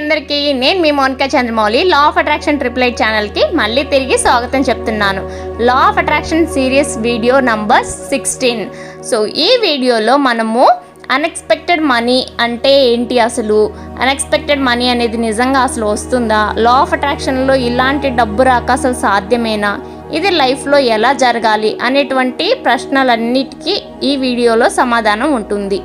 అందరికీ నేను మీ Monika Chandramouli law of attraction triple eight ఛానల్కి మళ్ళీ తిరిగి స్వాగతం చెప్తున్నాను. Law of attraction series video number sixteen so ఈ వీడియోలో మనము అన్ఎక్స్పెక్టెడ్ మనీ అంటే ఏంటి అసలు? అన్ఎక్స్పెక్టెడ్ మనీ అనేది నిజంగా అసలు వస్తుందా? లా ఆఫ్ అట్రాక్షన్లో ఇలాంటి డబ్బు రాక అసలు సాధ్యమేనా? ఇది లైఫ్లో ఎలా జరగాలి? అనేటువంటి ప్రశ్నలన్నిటికీ ఈ వీడియోలో సమాధానం ఉంటుంది.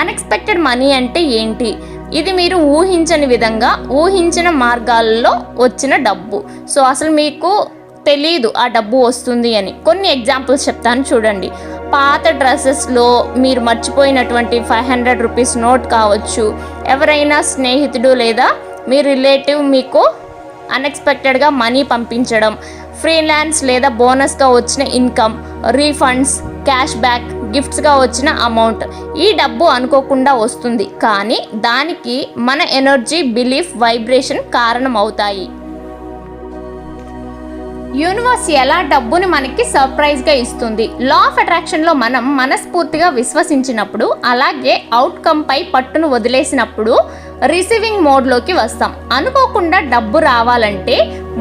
అన్ఎక్స్పెక్టెడ్ మనీ అంటే ఏంటి? ఇది మీరు ఊహించని విధంగా ఊహించిన మార్గాల్లో వచ్చిన డబ్బు. సో అసలు మీకు తెలీదు ఆ డబ్బు వస్తుంది అని. కొన్ని ఎగ్జాంపుల్స్ చెప్తాను చూడండి. పాత డ్రెస్సెస్లో మీరు మర్చిపోయినటువంటి ఫైవ్ హండ్రెడ్ రూపీస్ నోట్ కావచ్చు. ఎవరైనా స్నేహితుడు లేదా మీ రిలేటివ్ మీకు అన్ఎక్స్పెక్టెడ్గా మనీ పంపించడం ఫ్రీలాన్స్ లేదా బోనస్గా వచ్చిన ఇన్కమ్ రీఫండ్స్ క్యాష్ బ్యాక్ గిఫ్ట్స్గా వచ్చిన అమౌంట్. ఈ డబ్బు అనుకోకుండా వస్తుంది. కానీ దానికి మన ఎనర్జీ బిలీఫ్ వైబ్రేషన్ కారణం అవుతాయి యూనివర్స్ ఎలా డబ్బుని మనకి సర్ప్రైజ్గా ఇస్తుంది? లా ఆఫ్ అట్రాక్షన్లో మనం మనస్ఫూర్తిగా విశ్వసించినప్పుడు అలాగే అవుట్కమ్పై పట్టును వదిలేసినప్పుడు రిసీవింగ్ మోడ్లోకి వస్తాం. అనుకోకుండా డబ్బు రావాలంటే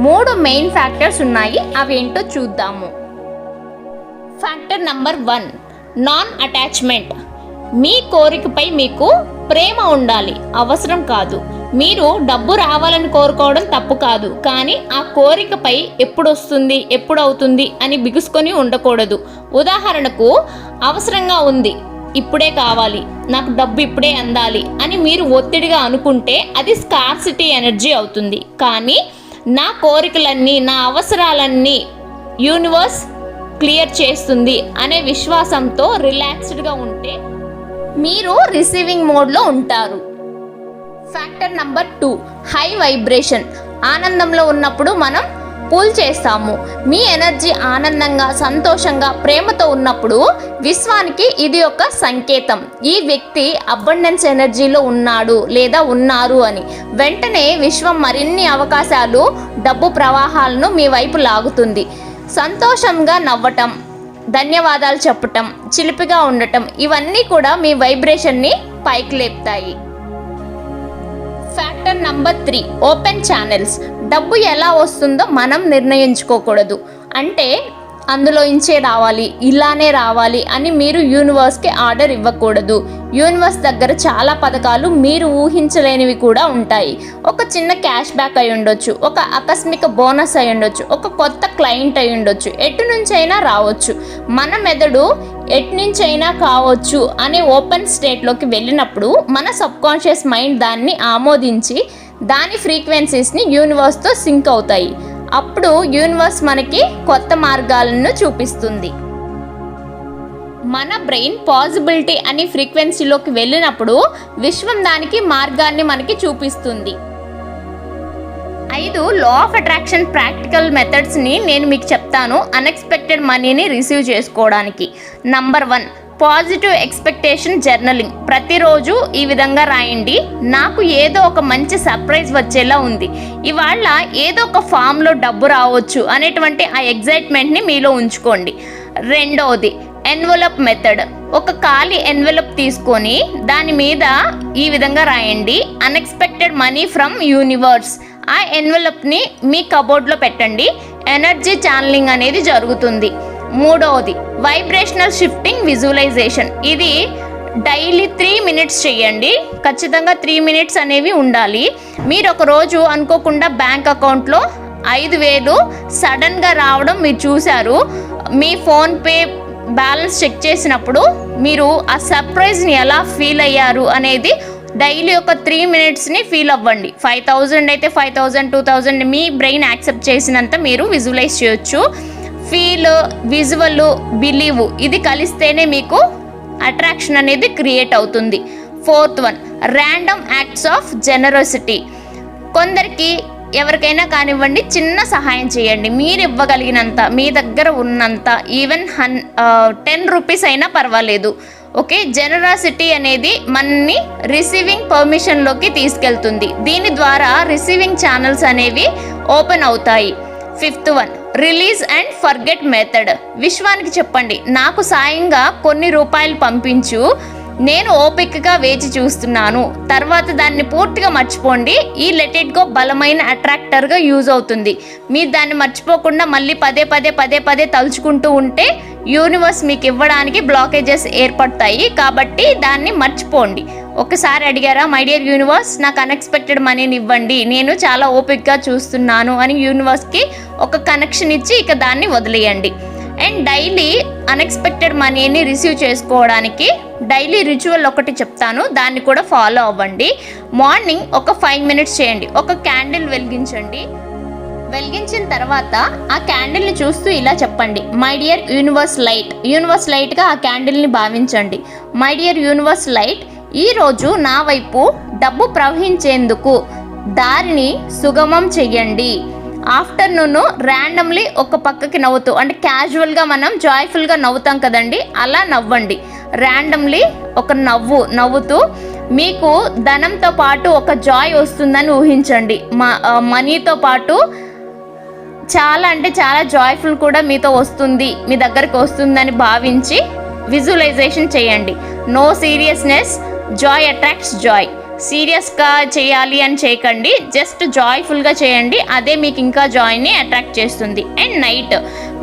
మూడు మెయిన్ ఫ్యాక్టర్స్ ఉన్నాయి. అవేంటో చూద్దాము. Factor number one non attachment మీ కోరికపై మీకు ప్రేమ ఉండాలి. అవసరం కాదు. మీరు డబ్బు రావాలని కోరుకోవడం తప్పు కాదు. కానీ ఆ కోరికపై ఎప్పుడు వస్తుంది ఎప్పుడు అవుతుంది అని బిగుసుకొని ఉండకూడదు. ఉదాహరణకు అవసరంగా ఉంది ఇప్పుడే కావాలి నాకు డబ్బు ఇప్పుడే అందాలి అని మీరు ఒత్తిడిగా అనుకుంటే అది స్కార్సిటీ ఎనర్జీ అవుతుంది. కానీ నా కోరికలన్నీ నా అవసరాలన్నీ యూనివర్స్ క్లియర్ చేస్తుంది అనే విశ్వాసంతో రిలాక్స్డ్గా ఉంటే మీరు రిసీవింగ్ మోడ్లో ఉంటారు. Factor number two high vibration. ఆనందంలో ఉన్నప్పుడు మనం పూల్ చేస్తాము. మీ ఎనర్జీ ఆనందంగా సంతోషంగా ప్రేమతో ఉన్నప్పుడు విశ్వానికి ఇది ఒక సంకేతం. ఈ వ్యక్తి అబండెన్స్ ఎనర్జీలో ఉన్నాడు లేదా ఉన్నారు అని. వెంటనే విశ్వం మరిన్ని అవకాశాలు డబ్బు ప్రవాహాలను మీ వైపు లాగుతుంది. సంతోషంగా నవ్వటం ధన్యవాదాలు చెప్పటం చిలిపిగా ఉండటం ఇవన్నీ కూడా మీ వైబ్రేషన్ని పైకి లేపుతాయి. Factor number three open channels. డబ్బు ఎలా వస్తుందో మనం నిర్ణయించుకోకూడదు. అంటే అందులో ఇంచే రావాలి ఇలానే రావాలి అని మీరు యూనివర్స్కి ఆర్డర్ ఇవ్వకూడదు. యూనివర్స్ దగ్గర చాలా పథకాలు మీరు ఊహించలేనివి కూడా ఉంటాయి. ఒక చిన్న క్యాష్ బ్యాక్ అయి ఉండొచ్చు ఒక ఆకస్మిక బోనస్ అయి ఉండొచ్చు ఒక కొత్త క్లయింట్ అయి ఉండొచ్చు ఎటు నుంచైనా రావచ్చు. మన మెదడు ఎటు నుంచైనా కావచ్చు అనే ఓపెన్ స్టేట్లోకి వెళ్ళినప్పుడు మన సబ్కాన్షియస్ మైండ్ దాన్ని ఆమోదించి దాని ఫ్రీక్వెన్సీస్ని యూనివర్స్తో సింక్ అవుతాయి. అప్పుడు యూనివర్స్ మనకి కొత్త మార్గాలను చూపిస్తుంది. మన బ్రెయిన్ పాజిబిలిటీ అని ఫ్రీక్వెన్సీలోకి వెళ్ళినప్పుడు విశ్వం దానికి మార్గాన్ని మనకి చూపిస్తుంది. ఐదు లా ఆఫ్ అట్రాక్షన్ ప్రాక్టికల్ మెథడ్స్ని నేను మీకు చెప్తాను. అన్ఎక్స్పెక్టెడ్ మనీని రిసీవ్ చేసుకోవడానికి. Number one positive expectation journaling ప్రతిరోజు ఈ విధంగా రాయండి. నాకు ఏదో ఒక మంచి సర్ప్రైజ్ వచ్చేలా ఉంది. ఇవాళ ఏదో ఒక ఫామ్లో డబ్బు రావచ్చు అనేటువంటి ఆ ఎగ్జైట్మెంట్ని మీలో ఉంచుకోండి. రెండవది ఎన్వలప్ మెథడ్ ఒక ఖాళీ ఎన్వలప్ తీసుకొని దాని మీద ఈ విధంగా రాయండి. అన్ఎక్స్పెక్టెడ్ మనీ ఫ్రమ్ యూనివర్స్ ఆ ఎన్వలప్ని మీ కబోర్డ్లో పెట్టండి. ఎనర్జీ ఛానలింగ్ అనేది జరుగుతుంది. మూడవది వైబ్రేషనల్ షిఫ్టింగ్ విజువలైజేషన్ ఇది డైలీ త్రీ మినిట్స్ చేయండి. ఖచ్చితంగా త్రీ మినిట్స్ అనేవి ఉండాలి. మీరు ఒక రోజు అనుకోకుండా బ్యాంక్ అకౌంట్లో ఐదు వేలు సడన్గా రావడం మీరు చూశారు. మీ ఫోన్పే బ్యాలెన్స్ చెక్ చేసినప్పుడు మీరు ఆ సర్ప్రైజ్ని ఎలా ఫీల్ అయ్యారు అనేది డైలీ ఒక త్రీ మినిట్స్ని ఫీల్ అవ్వండి. ఫైవ్ థౌజండ్ అయితే ఫైవ్ థౌజండ్ టూ థౌజండ్ మీ బ్రెయిన్ యాక్సెప్ట్ చేసినంత మీరు విజువలైజ్ చేయొచ్చు. ఫీల్ విజువల్ బిలీవ్ ఇది కలిస్తేనే మీకు అట్రాక్షన్ అనేది క్రియేట్ అవుతుంది. Fourth one random acts of generosity కొందరికి ఎవరికైనా కానివ్వండి చిన్న సహాయం చేయండి. మీరు ఇవ్వగలిగినంత మీ దగ్గర ఉన్నంత ఈవెన్ హన్ టెన్ రూపీస్ అయినా పర్వాలేదు. ఓకే? జనరాసిటీ అనేది మనని రిసీవింగ్ పర్మిషన్లోకి తీసుకెళ్తుంది. దీని ద్వారా రిసీవింగ్ ఛానల్స్ అనేవి ఓపెన్ అవుతాయి. Fifth one release and forget method విశ్వానికి చెప్పండి నాకు సాయంగా కొన్ని రూపాయలు పంపించు. నేను ఓపికగా వేచి చూస్తున్నాను. తర్వాత దాన్ని పూర్తిగా మర్చిపోండి. ఈ లెట్ ఇట్ గో బలమైన అట్రాక్టర్గా యూజ్ అవుతుంది. మీరు దాన్ని మర్చిపోకుండా మళ్ళీ పదే పదే పదే పదే తలుచుకుంటూ ఉంటే యూనివర్స్ మీకు ఇవ్వడానికి బ్లాకేజెస్ ఏర్పడతాయి. కాబట్టి దాన్ని మర్చిపోండి. ఒకసారి అడిగారా మై డియర్ యూనివర్స్ నాకు అన్ఎక్స్పెక్టెడ్ మనీని ఇవ్వండి. నేను చాలా ఓపిక్గా చూస్తున్నాను అని యూనివర్స్కి ఒక కనెక్షన్ ఇచ్చి ఇక దాన్ని వదిలేయండి. అండ్ డైలీ అన్ఎక్స్పెక్టెడ్ మనీని రిసీవ్ చేసుకోవడానికి డైలీ రిచువల్ ఒకటి చెప్తాను. దాన్ని కూడా ఫాలో అవ్వండి. మార్నింగ్ ఒక ఫైవ్ మినిట్స్ చేయండి. ఒక క్యాండిల్ వెలిగించండి. వెలిగించిన తర్వాత ఆ క్యాండిల్ని చూస్తూ ఇలా చెప్పండి. My dear universe light universe లైట్గా ఆ క్యాండిల్ని భావించండి. మై డియర్ యూనివర్స్ లైట్ ఈరోజు నా వైపు డబ్బు ప్రవహించేందుకు దారిని సుగమం చెయ్యండి. ఆఫ్టర్నూన్ ర్యాండమ్లీ ఒక పక్కకి నవ్వుతూ అంటే క్యాజువల్గా మనం జాయ్ఫుల్గా నవ్వుతాం కదండి అలా నవ్వండి. ర్యాండమ్లీ ఒక నవ్వు నవ్వుతూ మీకు ధనంతో పాటు ఒక జాయ్ వస్తుందని ఊహించండి. మా మనీతో పాటు చాలా అంటే చాలా జాయ్ఫుల్ కూడా మీతో వస్తుంది మీ దగ్గరికి వస్తుందని భావించి విజువలైజేషన్ చేయండి. No seriousness joy attracts joy సీరియస్గా చేయాలి అని చేయకండి. జస్ట్ జాయ్ఫుల్గా చేయండి. అదే మీకు ఇంకా జాయ్ని అట్రాక్ట్ చేస్తుంది. అండ్ నైట్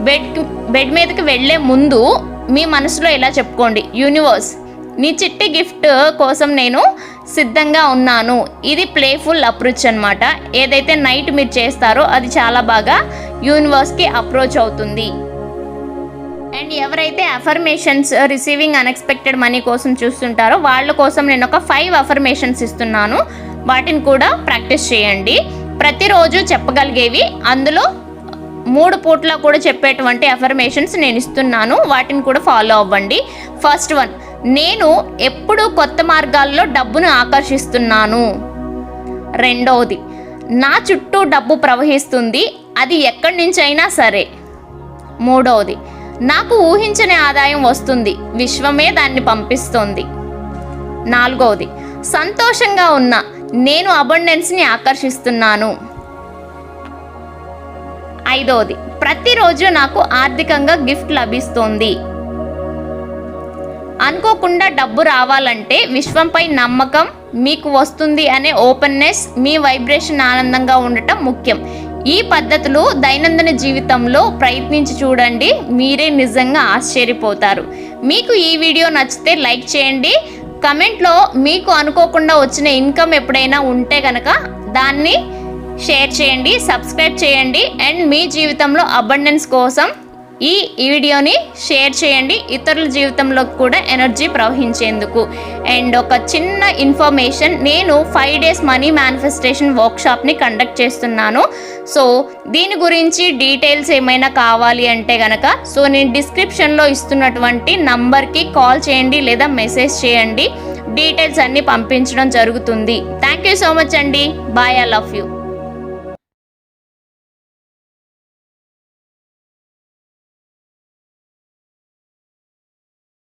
బెడ్ బెడ్ మీదకి వెళ్ళే ముందు మీ మనసులో ఇలా చెప్పుకోండి. యూనివర్స్ నీ చిట్టి గిఫ్ట్ కోసం నేను సిద్ధంగా ఉన్నాను. ఇది ప్లేఫుల్ అప్రోచ్ అనమాట ఏదైతే నైట్ మీరు చేస్తారో అది చాలా బాగా యూనివర్స్కి అప్రోచ్ అవుతుంది. అండ్ ఎవరైతే అఫర్మేషన్స్ రిసీవింగ్ అన్ఎక్స్పెక్టెడ్ మనీ కోసం చూస్తుంటారో వాళ్ళ కోసం నేను ఒక ఫైవ్ అఫర్మేషన్స్ ఇస్తున్నాను. వాటిని కూడా ప్రాక్టీస్ చేయండి. ప్రతిరోజు చెప్పగలిగేవి అందులో మూడు పూట్ల కూడా చెప్పేటువంటి అఫర్మేషన్స్ నేను ఇస్తున్నాను. వాటిని కూడా ఫాలో అవ్వండి. ఫస్ట్ వన్ నేను ఎప్పుడు కొత్త మార్గాల్లో డబ్బును ఆకర్షిస్తున్నాను. రెండవది నా చుట్టూ డబ్బు ప్రవహిస్తుంది అది ఎక్కడి నుంచి అయినా సరే. మూడవది నాకు ఊహించని ఆదాయం వస్తుంది. విశ్వమే దాన్ని పంపిస్తోంది. నాలుగవది సంతోషంగా ఉన్న నేను అబండెన్స్ని ఆకర్షిస్తున్నాను. ఐదవది ప్రతిరోజు నాకు ఆర్థికంగా గిఫ్ట్ లభిస్తోంది. అనుకోకుండా డబ్బు రావాలంటే విశ్వంపై నమ్మకం మీకు వస్తుంది అనే ఓపెన్నెస్ మీ వైబ్రేషన్ ఆనందంగా ఉండటం ముఖ్యం. ఈ పద్ధతులు దైనందిన జీవితంలో ప్రయత్నించి చూడండి మీరే నిజంగా ఆశ్చర్యపోతారు. మీకు ఈ వీడియో నచ్చితే లైక్ చేయండి. కమెంట్లో మీకు అనుకోకుండా వచ్చిన ఇన్కమ్ ఎప్పుడైనా ఉంటే కనుక దాన్ని షేర్ చేయండి సబ్స్క్రైబ్ చేయండి. అండ్ మీ జీవితంలో అబండెన్స్ కోసం ఈ వీడియోని షేర్ చేయండి. ఇతరుల జీవితంలో కూడా ఎనర్జీ ప్రవహించేందుకు. అండ్ ఒక చిన్న ఇన్ఫర్మేషన్ నేను ఫైవ్ డేస్ మనీ మేనిఫెస్టేషన్ వర్క్షాప్ని కండక్ట్ చేస్తున్నాను. సో దీని గురించి డీటెయిల్స్ ఏమైనా కావాలి అంటే కనుక సో నేను డిస్క్రిప్షన్లో ఇస్తున్నటువంటి నంబర్కి కాల్ చేయండి లేదా మెసేజ్ చేయండి. డీటెయిల్స్ అన్నీ పంపించడం జరుగుతుంది. థ్యాంక్ యూ సో మచ్ అండి. Bye I love you.